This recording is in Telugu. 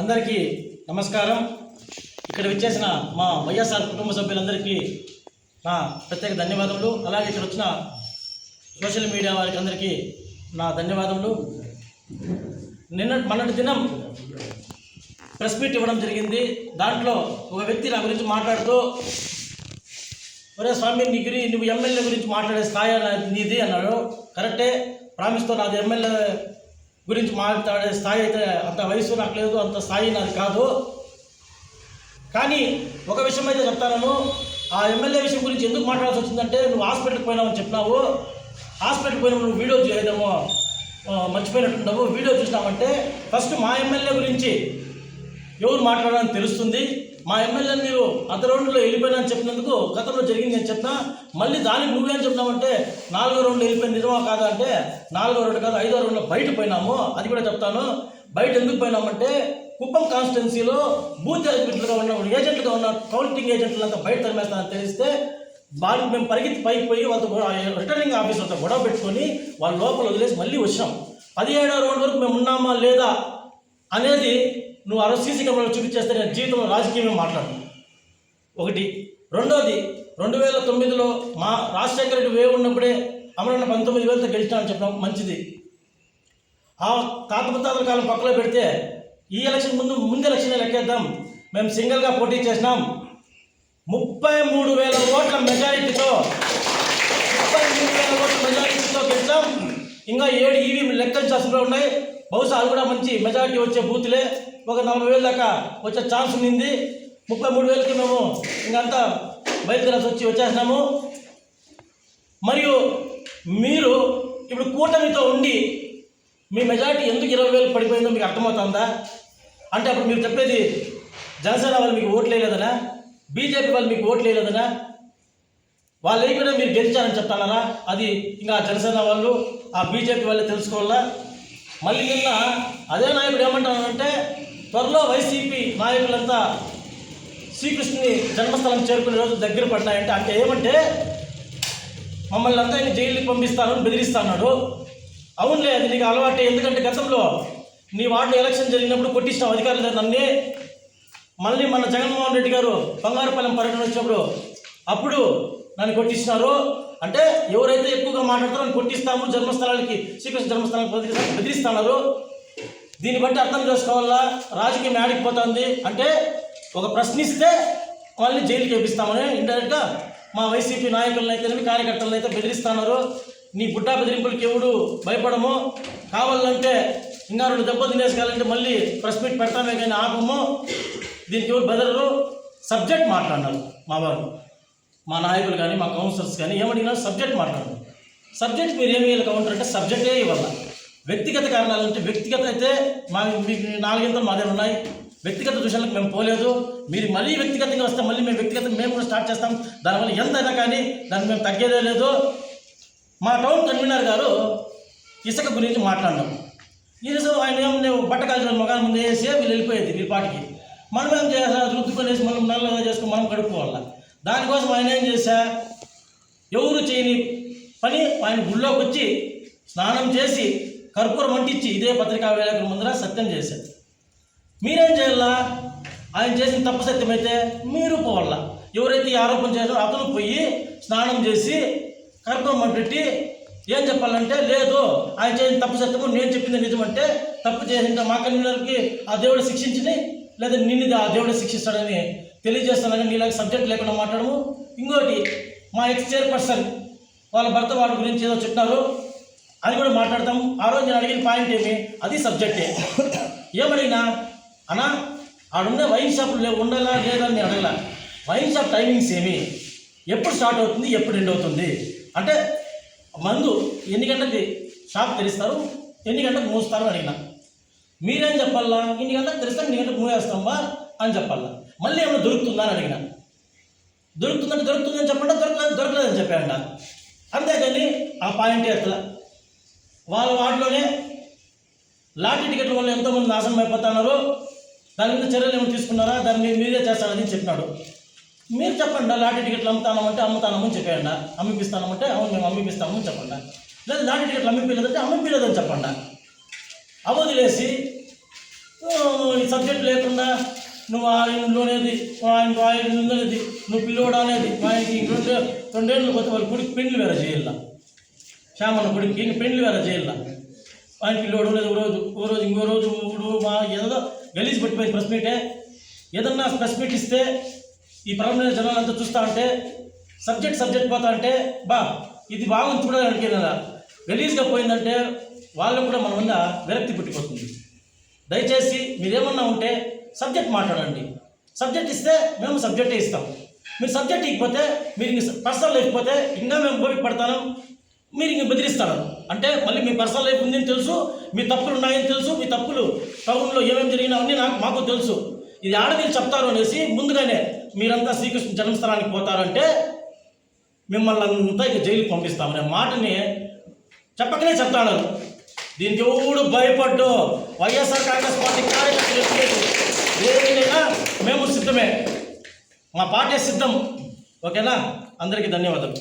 అందరికీ నమస్కారం. ఇక్కడ విచ్చేసిన మా వైఎస్ఆర్ కుటుంబ సభ్యులందరికీ నా ప్రత్యేక ధన్యవాదములు. అలాగే ఇక్కడ వచ్చిన సోషల్ మీడియా వారికి అందరికీ నా ధన్యవాదములు. నిన్న మొన్నటి దినం ప్రెస్ మీట్ ఇవ్వడం జరిగింది. దాంట్లో ఒక వ్యక్తి నా గురించి మాట్లాడుతూ ఒరే స్వామి నీ గురి నువ్వు ఎమ్మెల్యే గురించి మాట్లాడే స్థాయి నీది అన్నాడు. కరెక్టే. ప్రామిస్తో నాది ఎమ్మెల్యే గురించి మాట్లాడే స్థాయి అయితే అంత వయసు నాకు లేదు అంత స్థాయి నాది కాదు. కానీ ఒక విషయం అయితే చెప్తాను ఆ ఎమ్మెల్యే విషయం గురించి ఎందుకు మాట్లాడాల్సి వచ్చిందంటే నువ్వు హాస్పిటల్కి పోయినావని చెప్పినావు. హాస్పిటల్కి పోయినా నువ్వు వీడియో చేయడము మర్చిపోయినట్టున్నావు వీడియో చూసినామంటే ఫస్ట్ మా ఎమ్మెల్యే గురించి ఎవరు మాట్లాడాలని తెలుస్తుంది. మా ఎమ్మెల్యేని మీరు అంత రౌండ్లో వెళ్ళిపోయినా చెప్పినందుకు గతంలో జరిగింది నేను చెప్పినా మళ్ళీ దానికి నువ్వేం చెప్తామంటే నాలుగో రౌండ్లో వెళ్ళిపోయిన నిజమా కాదా అంటే నాలుగో రౌండ్ కాదు ఐదో రౌండ్లో బయట పోయినాము అది కూడా చెప్తాను. బయట ఎందుకు పోయినామంటే కుప్పం కాన్స్టిట్యున్సీలో బూత్ ఏజెంట్లుగా ఉన్న ఏజెంట్లుగా ఉన్న కౌంటింగ్ ఏజెంట్లంతా బయట తరిమేస్తానని తెలిస్తే వాళ్ళకి మేము పరిగెత్తి పైకి పోయి వాళ్ళతో రిటర్నింగ్ ఆఫీసర్తో గొడవ పెట్టుకొని వాళ్ళ లోపల వదిలేసి మళ్ళీ వచ్చాం పదిహేడో రౌండ్ వరకు మేము ఉన్నామా లేదా అనేది నువ్వు ఆ రోజు సీసీ కెమెరాలో చూపించేస్తే నేను జీవితంలో రాజకీయమే మాట్లాడను ఒకటి. రెండోది రెండు వేల తొమ్మిదిలో మా రాజశేఖర రెడ్డి వేవ్ ఉన్నప్పుడే అమరన్న పంతొమ్మిది వేలతో గెలిచినామని చెప్పడం మంచిది. ఆ తాతముత్తాతల కాలం పక్కలో పెడితే ఈ ఎలక్షన్ ముందు ముందు ఎలక్షన్ లెక్కేద్దాం. మేము సింగిల్గా పోటీ చేసినాం. ముప్పై మూడు వేల ఓట్ల మెజారిటీతో ముప్పై మూడు వేల ఓట్ల మెజారిటీతో గెలిచాం. ఇంకా ఏడు ఈవీ లెక్కలు చేస్తున్నా ఉన్నాయి బహుశా అది కూడా మంచి మెజారిటీ వచ్చే బూతులే. ఒక నలభై వేలు దాకా వచ్చే ఛాన్స్ ఉంది ముప్పై మూడు వేలకి మేము ఇంకంతా బయలుదేరాల్సి వచ్చి వచ్చేసినాము మరియు మీరు ఇప్పుడు కూటమితో ఉండి మీ మెజారిటీ ఎందుకు ఇరవై వేలు పడిపోయిందో మీకు అర్థమవుతుందా? అంటే అప్పుడు మీరు చెప్పేది జనసేన వాళ్ళు మీకు ఓట్లు వేయలేదనా? బీజేపీ వాళ్ళు మీకు ఓట్లు వేయలేదనా? వాళ్ళు వేయకుండా మీరు గెలిచారని చెప్తానరా అది ఇంకా జనసేన వాళ్ళు ఆ బీజేపీ వాళ్ళే తెలుసుకోవాలా? మళ్ళీ నిన్న అదే నాయకుడు ఏమంటానంటే త్వరలో వైసీపీ నాయకులంతా శ్రీకృష్ణుని జన్మస్థలం చేరుకునే రోజు దగ్గర పడినాయంటే అంటే ఏమంటే మమ్మల్ని అంతా ఇంక జైలుకి పంపిస్తానని బెదిరిస్తున్నాడు అవునులే అది నీకు అలవాటే. ఎందుకంటే గతంలో నీ వార్డులో ఎలక్షన్ జరిగినప్పుడు కొట్టించిన అధికారులు నన్ను. మళ్ళీ మన జగన్మోహన్ రెడ్డి గారు బంగారుపాలెం పర్యటన వచ్చినప్పుడు అప్పుడు నన్ను కొట్టించినారు. అంటే ఎవరైతే ఎక్కువగా మాట్లాడతారో నన్ను కొట్టిస్తాము జన్మస్థలాలకి శ్రీకృష్ణ జన్మస్థలానికి బెదిరి- బెదిరిస్తున్నారు దీన్ని బట్టి అర్థం చేసుకోవాలా? రాజకీయం ఆడిపోతుంది అంటే ఒక ప్రశ్నిస్తే వాళ్ళని జైలుకి వేపిస్తామని ఇండైరెక్ట్గా మా వైసీపీ నాయకులను అయితే కార్యకర్తలను అయితే బెదిరిస్తున్నారు. నీ బుడ్డా బెదిరింపులకి ఎవడు భయపడము? కావాలంటే ఇంకా రెండు దెబ్బలు తినేసుకోవాలంటే మళ్ళీ ప్రెస్ మీట్ పెడతామే కానీ ఆపము. దీనికి ఎవరు బెదరరు? సబ్జెక్ట్ మాట్లాడినారు మా వారు. మా నాయకులు కానీ మా కౌన్సిలర్స్ కానీ ఏమడిగినా సబ్జెక్ట్ మాట్లాడరు సబ్జెక్ట్ మీరు ఏమి కౌంటర్ అంటే సబ్జెక్టే ఇవ్వాలి. వ్యక్తిగత కారణాలు అంటే వ్యక్తిగత అయితే మా మీకు నాలుగింతలు మాదే ఉన్నాయి. వ్యక్తిగత దృశ్యాలకు మేము పోలేదు. మీరు మళ్ళీ వ్యక్తిగతంగా వస్తే మళ్ళీ మేము వ్యక్తిగత మేము కూడా స్టార్ట్ చేస్తాం. దానివల్ల ఎంతైనా కానీ దాన్ని మేము తగ్గేదే లేదు. మా టౌన్ కన్వీనర్ గారు ఇసుక గురించి మాట్లాడినాం. ఈరోజు ఆయన ఏం నేను బట్ట కాల్చిన మొగాన్ని ముందు వేసి వీళ్ళు వెళ్ళిపోయేది వీళ్ళ పాటికి. మనం ఏం చేయాలి? రుద్దుకొనేసి మనం నల్ల చేసుకుని మనం కడుక్కోవాలి? దానికోసం ఆయన ఏం చేశా? ఎవరు చేయని పని ఆయన గుళ్ళోకి వచ్చి స్నానం చేసి కర్పూరం అంటించి ఇదే పత్రికా విలేకరుల ముందర సత్యం చేశారు. మీరేం చేయాలా? ఆయన చేసిన తప్పు సత్యమైతే మీరు పోవాలా. ఎవరైతే ఈ ఆరోపణ చేశారో అతను పోయి స్నానం చేసి కర్పూరం అంటి ఏం చెప్పాలంటే లేదు ఆయన చేసిన తప్పు సత్యము నేను చెప్పింది నిజమంటే తప్పు చేసిన మా కన్వీనర్కి ఆ దేవుడు శిక్షించని లేదా నిన్ను ఆ దేవుడు శిక్షిస్తాడని తెలియజేస్తానని నీలాగా సబ్జెక్ట్ లేకుండా మాట్లాడము? ఇంకోటి మా ఎక్స్ చైర్పర్సన్ వాళ్ళ భర్త వాడి గురించి ఏదో చెప్పినారు. అది కూడా మాట్లాడతాం ఆ రోజు నేను అడిగిన పాయింట్ ఏమి? అది సబ్జెక్టే ఏమడిగినా అన్నా ఆడున్న వైన్ షాపులు లేవు ఉండాలా లేదా అని నేను అడగలా. వైన్ షాప్ టైమింగ్స్ ఏమి? ఎప్పుడు స్టార్ట్ అవుతుంది ఎప్పుడు ఎండ్ అవుతుంది? అంటే మందు ఎన్ని గంటలకి షాప్ తెరుస్తారు? ఎన్ని గంటలకు మూస్తారు అని అడిగిన. మీరేం చెప్పాలా? ఇన్ని గంటలకు తెరిస్తాం ఇన్ని గంటలకు మూవేస్తామా అని చెప్పాలా. మళ్ళీ ఏమైనా దొరుకుతుందా అని అడిగిన. దొరుకుతుందంటే దొరుకుతుందని చెప్పండి దొరకలేదు దొరకలేదని చెప్పాడంట అంతేగాని ఆ పాయింట్ ఎట్లా వాళ్ళ వాటిలోనే లాటరీ టికెట్ల వల్ల ఎంతోమంది నాశనం అయిపోతున్నారు. దాని మీద చర్యలు ఏమైనా తీసుకున్నారా? దాన్ని మీరు మీరే చేస్తారని చెప్పినాడు. మీరు చెప్పండి లాటరీ టికెట్లు అమ్ముతానమంటే అమ్ముతానమని చెప్పేయండి. అమ్మిపిస్తానమంటే అవును మేము అమ్మిపిస్తామని చెప్పండి. లేదా లాటరీ టికెట్లు అమ్మిపిలేదంటే అమ్మిపిలేదని చెప్పండి. అవదిలేసి ఈ సబ్జెక్ట్ లేకుండా నువ్వు ఆయన ఇంట్లోనేది ఆయన ఆయన ఇంట్లోనేది నువ్వు పిల్లోడు అనేది ఆయనకి రెండు రెండేళ్ళు పోతే వాళ్ళు గుడికి పెండ్లు వేరే చేయాల? శ్యామన్న గుడికి ఇంక పెండ్లు వేరే చేయాల ఆయన పిల్లోడు లేదు ఒక రోజు ఓ రోజు ఇంకో రోజు మూడు మా ఏదో గలీజ్ పట్టిపోయింది ప్రెస్ మీటే ఏదన్నా ప్రెస్ మీట్ ఇస్తే ఈ పరమైన జనాలంతా చూస్తా ఉంటే సబ్జెక్ట్ సబ్జెక్ట్ పోతా అంటే బా ఇది బాగుంది చూడడానికి గలీజ్గా పోయిందంటే వాళ్ళకు కూడా మన మీద విరక్తి పుట్టిపోతుంది. దయచేసి మీరేమన్నా ఉంటే సబ్జెక్ట్ మాట్లాడండి. సబ్జెక్ట్ ఇస్తే మేము సబ్జెక్టే ఇస్తాం. మీరు సబ్జెక్ట్ ఇకపోతే మీరు పర్సనల్ లేకపోతే ఇంకా మేము గోపి పడతాను. మీరు ఇంక బెదిరిస్తారు. అంటే మళ్ళీ మీ పర్సనల్ లైఫ్ ఉందని తెలుసు మీ తప్పులు ఉన్నాయని తెలుసు మీ తప్పులు టౌన్లో ఏమేమి జరిగినా అన్నీ నాకు మాకు తెలుసు. ఇది ఆడ మీరు చెప్తారు అనేసి ముందుగానే మీరంతా శ్రీకృష్ణ జన్మస్థలానికి పోతారంటే మిమ్మల్ని అంతా ఇక జైలుకి పంపిస్తామనే మాటని చెప్పకనే చెప్తాను. దీనికి ఎవడు భయపడ్డు వైఎస్ఆర్ కాంగ్రెస్ పార్టీ కార్యకర్తలు ఎప్పుడు దేనికైనా మేము సిద్ధమే. మా పార్టీ సిద్ధం. ఓకేనా? అందరికీ ధన్యవాదాలు.